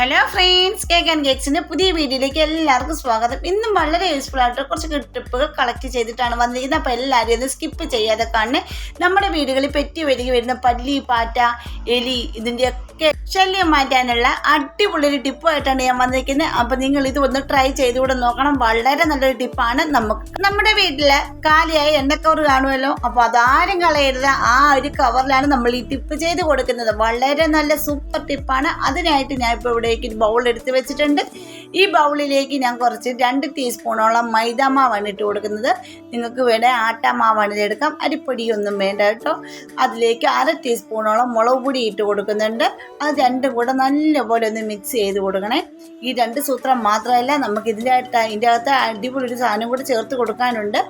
Hello friends cake and കേക്സിന്റെ പുതിയ വീഡിയോയിലേക്ക് എല്ലാവർക്കും സ്വാഗതം. ഇന്നും വളരെ യൂസ്ഫുൾ ആയിട്ട് കുറച്ച് ടിപ്പുകൾ കളക്ട് ചെയ്തിട്ടാണ് വന്നിരിക്കുന്നത് അപ്പോൾ എല്ലാവരും ഒന്ന് സ്കിപ്പ് ചെയ്യാതെ കാണണേ. നമ്മുടെ വീടുകളിൽ പെറ്റി വരിക വരുന്ന പല്ലി പാറ്റ എലി ഇതിന്റെയൊക്കെ ശല്യം മാറ്റാനുള്ള അടിപൊളി ഒരു ടിപ്പായിട്ടാണ് ഞാൻ വന്നിരിക്കുന്നത് അപ്പോൾ നിങ്ങൾ ഇത് ഒന്ന് ട്രൈ ചെയ്തുകൂടെ നോക്കണം. വളരെ നല്ലൊരു ടിപ്പാണ് നമുക്ക്. നമ്മുടെ വീട്ടിലെ കാലിയായ എണ്ണക്കവർ കാണുമല്ലോ? അപ്പോൾ അതാരും കളയരുത്. ആ ഒരു കവറിലാണ് നമ്മൾ ഈ ടിപ്പ് ചെയ്ത് കൊടുക്കുന്നത്. വളരെ നല്ല സൂപ്പർ ടിപ്പാണ് അതിനായിട്ട് ഞാൻ ഇപ്പോൾ ഇവിടേക്ക് ഒരു ബൗൾ എടുത്ത് വെച്ചിട്ടുണ്ട്. ഈ ബൗളിലേക്ക് ഞാൻ കുറച്ച് രണ്ട് ടീസ്പൂണോളം മൈദ മാവാണ് ഇട്ട് കൊടുക്കുന്നത്. നിങ്ങൾക്ക് വേണേൽ ആട്ട മാവാണ് എടുക്കാം. അരിപ്പൊടിയൊന്നും വേണ്ട കേട്ടോ. അതിലേക്ക് അര ടീസ്പൂണോളം മുളക് പൊടി ഇട്ട് കൊടുക്കുന്നുണ്ട്. അത് രണ്ടും കൂടെ നല്ലപോലെ ഒന്ന് മിക്സ് ചെയ്ത് കൊടുക്കണേ. ഈ രണ്ട് സൂത്രം മാത്രമല്ല നമുക്ക് ഇതിന്റെ ഇതിന്റെ അകത്ത് അടിപൊളി ഒരു സാധനം കൂടെ ചേർത്ത് കൊടുക്കാനുണ്ട്.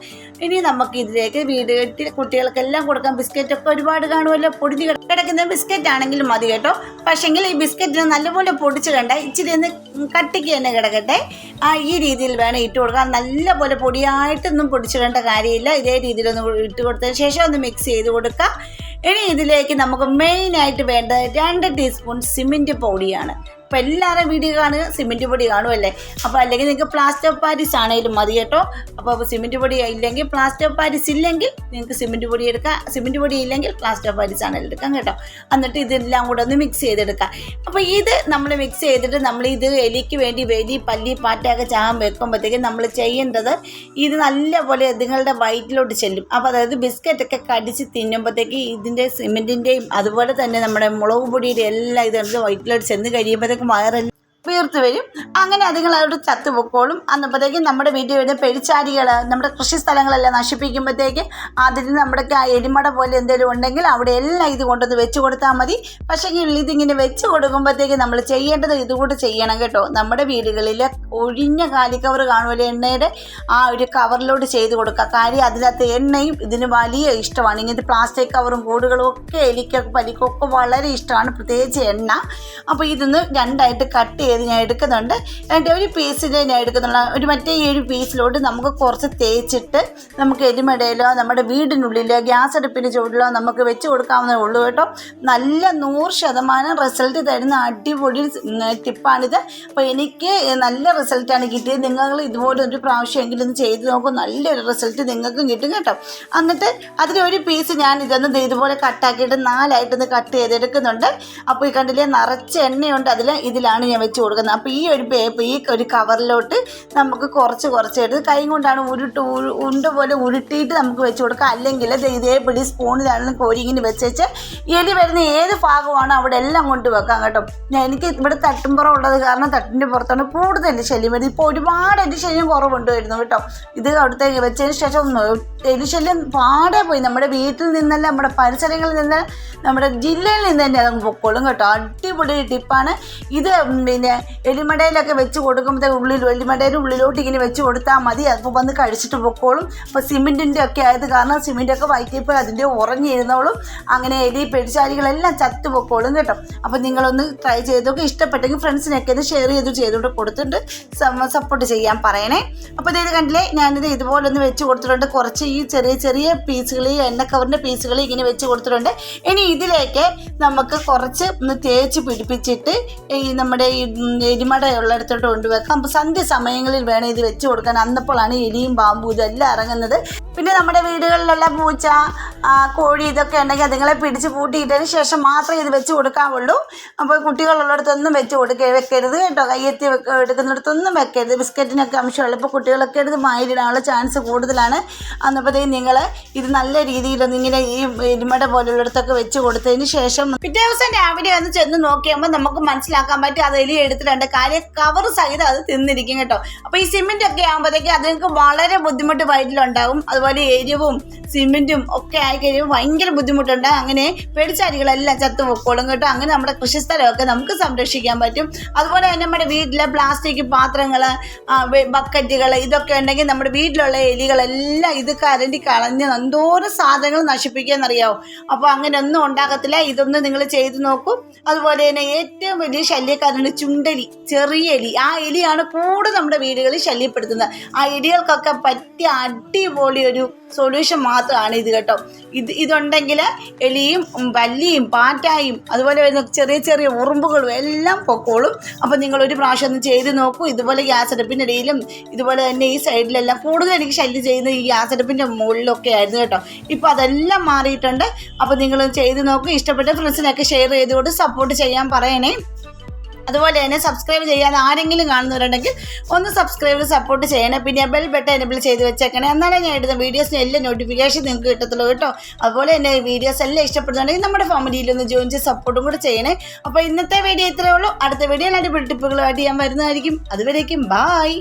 ഇനി നമുക്ക് ഇതിലേക്ക് വീട് കെട്ടി കുട്ടികൾക്കെല്ലാം കൊടുക്കാം. ബിസ്ക്കറ്റ് ഒക്കെ ഒരുപാട് കാണുമല്ലോ. പൊടിഞ്ഞ് കിടക്കുന്ന ബിസ്ക്കറ്റ് ആണെങ്കിലും മതി കേട്ടോ. പക്ഷേങ്കിൽ ഈ ബിസ്ക്കറ്റിനെ നല്ലപോലെ പൊടിച്ച് കണ്ട ഇച്ചിരി ഒന്ന് കട്ടിക്ക് തന്നെ കിടക്കട്ടെ. ആ ഈ രീതിയിൽ വേണം ഇട്ട് കൊടുക്കാൻ. നല്ലപോലെ പൊടിയായിട്ടൊന്നും പൊടിച്ചിടേണ്ട കാര്യമില്ല. ഇതേ രീതിയിലൊന്ന് ഇട്ട് കൊടുത്തതിന് ശേഷം ഒന്ന് മിക്സ് ചെയ്ത് കൊടുക്കുക. ഇനി ഇതിലേക്ക് നമുക്ക് മെയിനായിട്ട് വേണ്ടത് രണ്ട് ടീസ്പൂൺ സിമെന്റ് പൊടിയാണ്. അപ്പോൾ എല്ലാവരും വീഡിയോ കാണുക സിമെന്റ് പൊടി കാണുമല്ലേ അപ്പോൾ അല്ലെങ്കിൽ നിങ്ങൾക്ക് പ്ലാസ്റ്റർ പാരിസ് ആണെങ്കിലും മതി കേട്ടോ. അപ്പോൾ സിമെന്റ് പൊടി ഇല്ലെങ്കിൽ പ്ലാസ്റ്റർ പാരിസ് ഇല്ലെങ്കിൽ നിങ്ങൾക്ക് സിമെന്റ് പൊടി എടുക്കാം. സിമെന്റ് പൊടി ഇല്ലെങ്കിൽ പ്ലാസ്റ്റർ പാരിസ് ആണെങ്കിലും എടുക്കാം കേട്ടോ. എന്നിട്ട് ഇതെല്ലാം കൂടെ ഒന്ന് മിക്സ് ചെയ്തെടുക്കാം. അപ്പോൾ ഇത് നമ്മൾ മിക്സ് ചെയ്തിട്ട് നമ്മൾ ഇത് എലിക്ക് വേണ്ടി വേലി പല്ലി പാറ്റയൊക്കെ ചാകാൻ വെക്കുമ്പോഴത്തേക്കും നമ്മൾ ചെയ്യേണ്ടത് ഇത് നല്ലപോലെ നിങ്ങളുടെ വയറ്റിലോട്ട് ചെല്ലും. അപ്പോൾ അതായത് ബിസ്ക്കറ്റൊക്കെ കടിച്ച് തിന്നുമ്പോഴത്തേക്ക് ഇതിന്റെ സിമെന്റിന്റെയും അതുപോലെ തന്നെ നമ്മുടെ മുളക് പൊടിയുടെ എല്ലാം ഇതെടുത്ത് വയറ്റിലോട്ട് ചെന്ന് കഴിയുമ്പോഴത്തേക്കും വയറെല്ലാം? വീർത്ത് വരും. അങ്ങനെ അതുങ്ങൾ അവിടെ ചത്തുപൊക്കോളും. അന്നപ്പോഴത്തേക്കും നമ്മുടെ വീട്ടിൽ വരുന്ന പെരിച്ചാരികൾ നമ്മുടെ കൃഷി സ്ഥലങ്ങളെല്ലാം നശിപ്പിക്കുമ്പോഴത്തേക്ക് അതിന് നമ്മുടെ എരിമട പോലെ എന്തെങ്കിലും ഉണ്ടെങ്കിൽ അവിടെ എല്ലാം ഇത് കൊണ്ടുവന്ന് വെച്ച് കൊടുത്താൽ മതി. പക്ഷേ ഇതിങ്ങനെ വെച്ച് കൊടുക്കുമ്പോഴത്തേക്ക് നമ്മൾ ചെയ്യേണ്ടത് ഇതുകൂടെ ചെയ്യണം കേട്ടോ. നമ്മുടെ വീടുകളിൽ ഒഴിഞ്ഞ കാലിക്കവർ കാണുമല്ലോ എണ്ണയുടെ ആ ഒരു കവറിലോട്ട് ചെയ്ത് കൊടുക്കുക. കാര്യം അതിനകത്ത് എണ്ണയും ഇതിന് വലിയ ഇഷ്ടമാണ്. ഇങ്ങനത്തെ പ്ലാസ്റ്റിക് കവറും കൂടുകളും ഒക്കെ എലിക്കൊക്കെ പലിക്കൊക്കെ വളരെ ഇഷ്ടമാണ്. പ്രത്യേകിച്ച് എണ്ണ. അപ്പോൾ ഇതൊന്ന് രണ്ടായിട്ട് കട്ട് ചെയ്ത് ഞാൻ എടുക്കുന്നുണ്ട്? എന്നിട്ട് ഒരു പീസിന്റെ ഞാൻ എടുക്കുന്നുള്ള. ഒരു മറ്റേ ഈ ഒരു പീസിലോട്ട് നമുക്ക് കുറച്ച് തേച്ചിട്ട് നമുക്ക് എരുമടയിലോ നമ്മുടെ വീടിനുള്ളിലോ ഗ്യാസ് അടുപ്പിന്റെ ചുവടിലോ നമുക്ക് വെച്ച് കൊടുക്കാവുന്നേ ഉള്ളൂ കേട്ടോ. നല്ല നൂറ് ശതമാനം റിസൾട്ട് തരുന്ന അടിപൊളി ടിപ്പാണിത്. അപ്പോൾ എനിക്ക് നല്ല റിസൾട്ടാണ് കിട്ടിയത്. നിങ്ങൾ ഇതുപോലെ ഒരു പ്രാവശ്യമെങ്കിലും ഒന്ന് ചെയ്ത് നോക്കും. നല്ലൊരു റിസൾട്ട് നിങ്ങൾക്കും കിട്ടും കേട്ടോ. എന്നിട്ട് അതിലൊരു പീസ് ഞാൻ ഇതൊന്ന് ഇതുപോലെ കട്ടാക്കിയിട്ട് നാലായിട്ടൊന്ന് കട്ട് ചെയ്തെടുക്കുന്നുണ്ട്. അപ്പോൾ ഈ കണ്ടില്ലേ നിറച്ച് എണ്ണയുണ്ട് അതിൽ ഇതിലാണ് ഞാൻ വെച്ച് കൊടുക്കുന്നത്. അപ്പോൾ ഈ ഒരു പേപ്പർ ഈ ഒരു കവറിലോട്ട് നമുക്ക് കുറച്ച് കുറച്ച് എടുത്ത് കൈ കൊണ്ടാണ് ഉരുട്ട് ഉരു- ഉണ്ട പോലെ ഉരുട്ടിയിട്ട് നമുക്ക് വെച്ച് കൊടുക്കാം അല്ലെങ്കിൽ ദേ ഇതേ പിടി സ്പൂണിലാണെങ്കിലും കോരി വെച്ച് വെച്ച് എലി വരുന്ന ഏത് ഭാഗമാണോ അവിടെ എല്ലാം കൊണ്ട് വെക്കാം കേട്ടോ. എനിക്ക് ഇവിടെ തട്ടുംപുറം ഉള്ളത് കാരണം തട്ടിന്റെ പുറത്താണ് കൂടുതൽ ശല്യം വരുന്നത്. ഇപ്പോൾ ഒരുപാട് എന്റെ ശല്യം കുറവുണ്ട് വരുന്നു കേട്ടോ. ഇത് അവിടുത്തെ വെച്ചതിന് ശേഷം എലി ശല്യം പാടെ പോയി. നമ്മുടെ വീട്ടിൽ നിന്നല്ല നമ്മുടെ പരിസരങ്ങളിൽ നിന്ന് നമ്മുടെ ജില്ലയിൽ നിന്ന് തന്നെ അതങ്ങ് പൊക്കോളും കേട്ടോ. അടിപൊളി ടിപ്പാണ് ഇത് പിന്നെ എലിമടയിലൊക്കെ വെച്ച് കൊടുക്കുമ്പോഴത്തെ ഉള്ളിൽ എലിമടയുടെ ഉള്ളിലോട്ട് ഇങ്ങനെ വെച്ച് കൊടുത്താൽ മതി. അപ്പോൾ വന്ന് കഴിച്ചിട്ട് പൊക്കോളും. അപ്പോൾ സിമെന്റിന്റെ ഒക്കെ ആയത് കാരണം സിമെന്റൊക്കെ വൈറ്റിയപ്പോൾ അതിന്റെ ഉറങ്ങിയിരുന്നോളും അങ്ങനെ എലി പെടിച്ചാലികളെല്ലാം ചത്തു പൊക്കോളും കേട്ടോ. അപ്പോൾ നിങ്ങളൊന്ന് ട്രൈ ചെയ്തൊക്കെ ഇഷ്ടപ്പെട്ടെങ്കിൽ ഫ്രണ്ട്സിനൊക്കെ ഇത് ഷെയർ ചെയ്ത് ചെയ്തുകൊണ്ട് കൊടുത്തിട്ട് സപ്പോർട്ട് ചെയ്യാൻ പറയണേ. അപ്പോൾ ഇത് കണ്ടില്ലേ? ഞാനിത് ഇതുപോലെ ഒന്ന് വെച്ച് കൊടുത്തിട്ടുണ്ട്. കുറച്ച് ഈ ചെറിയ ചെറിയ പീസുകൾ ഈ എണ്ണക്കവറിന്റെ പീസുകൾ ഇങ്ങനെ വെച്ച് കൊടുത്തിട്ടുണ്ട്. ഇനി ഇതിലേക്ക് നമുക്ക് കുറച്ച് ഒന്ന് തേച്ച് പിടിപ്പിച്ചിട്ട് ഈ നമ്മുടെ ഈ എലിമട ഉള്ളിടത്തോട്ട് കൊണ്ടുവെക്കാം. അപ്പോൾ സന്ധ്യ സമയങ്ങളിൽ വേണം ഇത് വെച്ച് കൊടുക്കാൻ. അന്നപ്പോഴാണ് എലിയും പാമ്പും ഇതെല്ലാം ഇറങ്ങുന്നത്. പിന്നെ നമ്മുടെ വീടുകളിലുള്ള പൂച്ച കോഴി ഇതൊക്കെ ഉണ്ടെങ്കിൽ അതുങ്ങളെ പിടിച്ച് പൂട്ടിയിട്ടതിന് ശേഷം മാത്രമേ ഇത് വെച്ച് കൊടുക്കാവുള്ളൂ. അപ്പോൾ കുട്ടികളുള്ളിടത്തൊന്നും വെച്ച് കൊടുക്കുക വെക്കരുത് കേട്ടോ. കയ്യെത്തി എടുക്കുന്നിടത്തൊന്നും വെക്കരുത്. ബിസ്ക്കറ്റിനൊക്കെ അംശമുള്ള ഇപ്പോൾ കുട്ടികളൊക്കെ എടുത്ത് മായിടാനുള്ള ചാൻസ് കൂടുതലാണ്. അന്നപ്പോഴത്തേക്കും നിങ്ങൾ ഇത് നല്ല രീതിയിൽ ഇങ്ങനെ ഈ എരുമട പോലുള്ളിടത്തൊക്കെ വെച്ച് കൊടുത്തതിന് ശേഷം പിറ്റേ ദിവസം രാവിലെ ഒന്ന് ചെന്ന് നോക്കിയാകുമ്പോൾ നമുക്ക് മനസ്സിലാക്കാൻ പറ്റും അത് എലി എടുത്തിട്ടുണ്ട് കാര്യം കവർ സഹിതം അത് തിന്നിരിക്കും കേട്ടോ. അപ്പോൾ ഈ സിമെന്റ് ഒക്കെ ആകുമ്പോഴത്തേക്ക് അതുങ്ങൾക്ക് വളരെ ബുദ്ധിമുട്ട് വയറ്റിലുണ്ടാകും അതുപോലെ എരിവും സിമെന്റും ഒക്കെ കഴിയുമ്പോൾ ഭയങ്കര ബുദ്ധിമുട്ടുണ്ട്. അങ്ങനെ പേടിച്ചാരികളെല്ലാം ചത്തു പൊക്കോളും കേട്ടോ. അങ്ങനെ നമ്മുടെ കൃഷിസ്ഥലമൊക്കെ നമുക്ക് സംരക്ഷിക്കാൻ പറ്റും. അതുപോലെ തന്നെ നമ്മുടെ വീട്ടിലെ പ്ലാസ്റ്റിക് പാത്രങ്ങൾ ബക്കറ്റുകൾ ഇതൊക്കെ ഉണ്ടെങ്കിൽ നമ്മുടെ വീട്ടിലുള്ള എലികളെല്ലാം ഇത് കരണ്ടി കളഞ്ഞ് എന്തോരം സാധനങ്ങൾ നശിപ്പിക്കാമെന്നറിയാമോ അപ്പോൾ അങ്ങനെ ഒന്നും ഉണ്ടാകത്തില്ല. ഇതൊന്ന് നിങ്ങൾ ചെയ്തു നോക്കും. അതുപോലെ തന്നെ ഏറ്റവും വലിയ ശല്യക്കാരാണ് ചുണ്ടലി ചെറിയ എലി. ആ എലിയാണ് കൂടുതൽ നമ്മുടെ വീടുകളിൽ ശല്യപ്പെടുത്തുന്നത്. ആ എലികൾക്കൊക്കെ പറ്റിയ അടിപൊളി ഒരു സൊല്യൂഷൻ മാത്രമാണ് ഇത് കേട്ടോ. ഇത് ഇതുണ്ടെങ്കിൽ എലിയും വല്ലിയും പാറ്റായും അതുപോലെ വരുന്ന ചെറിയ ചെറിയ ഉറുമ്പുകളും എല്ലാം പൊക്കോളും. അപ്പോൾ നിങ്ങൾ ഒരു പ്രാവശ്യം ഒന്ന് ചെയ്ത് നോക്കൂ. ഇതുപോലെ ഗ്യാസ് അടുപ്പിന്റെ ഇടയിലും ഇതുപോലെ തന്നെ ഈ സൈഡിലെല്ലാം കൂടുതൽ എനിക്ക് ശല്യം ചെയ്യുന്നത് ഈ ഗ്യാസ് അടുപ്പിന്റെ മുകളിലൊക്കെ ആയിരുന്നു കേട്ടോ. ഇപ്പോൾ അതെല്ലാം മാറിയിട്ടുണ്ട്. അപ്പോൾ നിങ്ങൾ ചെയ്ത് നോക്കൂ. ഇഷ്ടപ്പെട്ട ഫ്രണ്ട്സിനൊക്കെ ഷെയർ ചെയ്തുകൊണ്ട് സപ്പോർട്ട് ചെയ്യാൻ പറയണേ. അതുപോലെ തന്നെ സബ്സ്ക്രൈബ് ചെയ്യാൻ ആരെങ്കിലും കാണുന്നവരുണ്ടെങ്കിൽ ഒന്ന് സബ്സ്ക്രൈബ് സപ്പോർട്ട് ചെയ്യണേ. പിന്നെ ബെൽ ബട്ടൺ എനബിൾ ചെയ്ത് വെച്ചേക്കണേ. എന്നാലേ ഞാൻ ഇടുന്ന വീഡിയോസിന് എല്ലാ നോട്ടിഫിക്കേഷൻ നിങ്ങൾക്ക് കിട്ടത്തുള്ളൂ കേട്ടോ. അതുപോലെ തന്നെ വീഡിയോസ് എല്ലാം ഇഷ്ടപ്പെടുന്നുണ്ടെങ്കിൽ നമ്മുടെ ഫാമിലിയിൽ ഒന്ന് ജോയിൻ ചെയ്ത് സപ്പോർട്ടും കൂടെ ചെയ്യണേ. അപ്പോൾ ഇന്നത്തെ വീഡിയോ ഇത്രയേ ഉള്ളൂ. അടുത്ത വീഡിയോ അടിപൊളി ടിപ്പുകളുമായിട്ട് ഞാൻ വരുന്നതായിരിക്കും. അതുവരേക്കും ബായ്